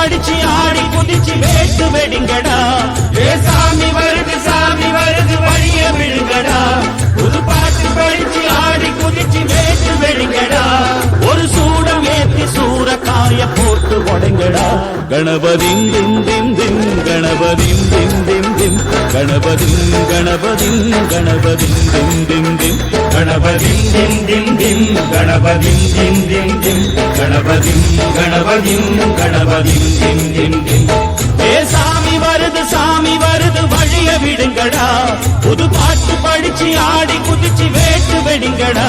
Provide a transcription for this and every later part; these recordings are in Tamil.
படிச்சு ஆடி குதிச்சு வேட்டு வெடிங்கடா. போட்டு உடைங்கடா கணபதி திம் திம் திம் கணபதி திம் திம் திம். கணபதி கணபதி கணபதி திம் திம் திம். கணபதி திம் திம் திம் கணபதி திம் திம் திம். கணபதி கணபதி கணபதி திம் திம் திம். ஏ சாமி வருது சாமி வருது வழிய விடுங்கடா. புது பாட்டு படிச்சு ஆடி குதிச்சு வேட்டு வெடிங்கடா.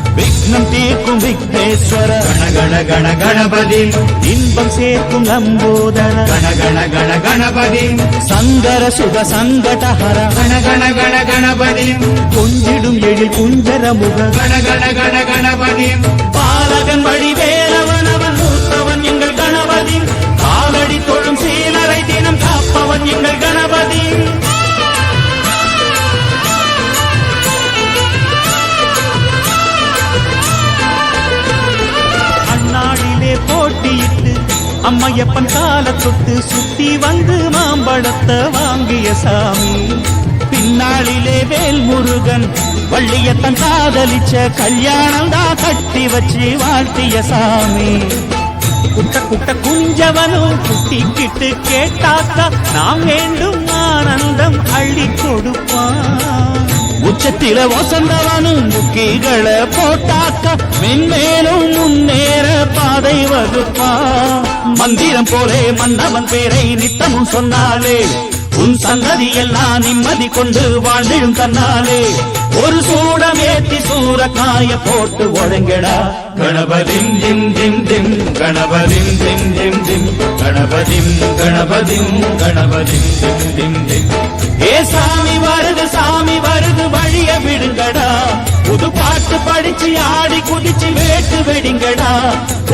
எண்ணம் தீர்க்கும் விக்னேஸ்வர கண கண கணபதி. இன்பம் சேர்க்கும் நம்போதர கண கண கண கணபதி. சங்கர சுக சங்கடஹர கண கண கண கணபதி. கொஞ்சிடும் எழில் குஞ்சர முக கண கண கணபதி. பாலகன் வழிவே அம்மையப்பன் கால தொட்டு சுத்தி வந்து மாம்பழத்தை வாங்கிய சாமி. பின்னாளிலே வேல் முருகன் வள்ளியத்தன் காதலிச்ச கல்யாணம் தான் கட்டி வச்சு வாழ்த்திய சாமி. குட்ட குட்ட குஞ்சவனும் குட்டிக்கிட்டு கேட்டாக்கா நாம் வேண்டும் ஆனந்தம் அள்ளி கொடுப்போம். வெளிச்சத்தில வசந்தவனும் முக்கிகளை போட்டாக்க மென்மேலும் முன்னேற பாதை வகுப்பா. மந்திரம் போலே மன்னவன் பேரை நித்தமும் சொன்னாலே உன் சந்ததி எல்லாம் நிம்மதி கொண்டு வாழ்ந்தும் தன்னாலே. ஒரு சூடம் ஏத்தி சூரக்காய போட்டு ஒழுங்கடா. கணபதிம் திம் திம் திம் கணபதிம் திம் திம் திம் கணபதிம் கணபதிம் கணபதிம் திம் திம் திம். பாட்டு படிச்சு ஆடி குதிச்சு வேட்டு வெடிங்கடா.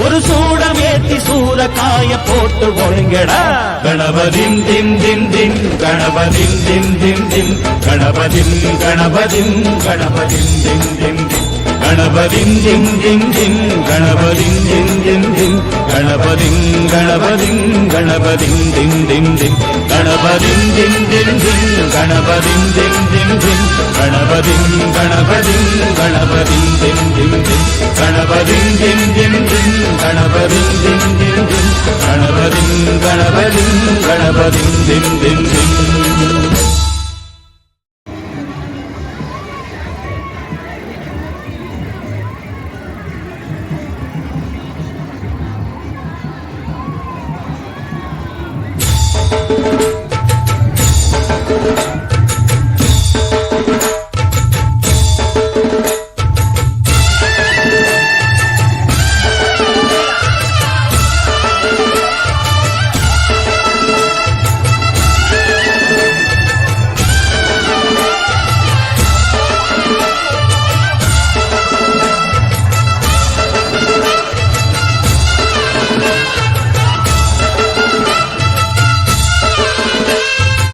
ஒரு சூட வேத்தி சூற காய போட்டு ஒழுங்கடா. கணபதின் தின் தின் தின் கணபதின் தின் தின் தின் கணபதின் கணபதின் கணபதின் தின் தின். கணபதின் ஜின் ஜின் ஜின் கணபதின் ஜின் ஜின் ஜின் கணபதின் கணபதின் கணபதின் தின் தின் தின் கணபதின் ஜின் ஜின் ஜின் கணபதின் ஜின் ஜின் ஜின் கணபதின் கணபதின் கணபதின் தின் தின் தின் கணபதின் ஜின் ஜின் ஜின் கணபதின் ஜின் ஜின் ஜின் கணபதின் கணபதின் கணபதின் தின் தின் தின்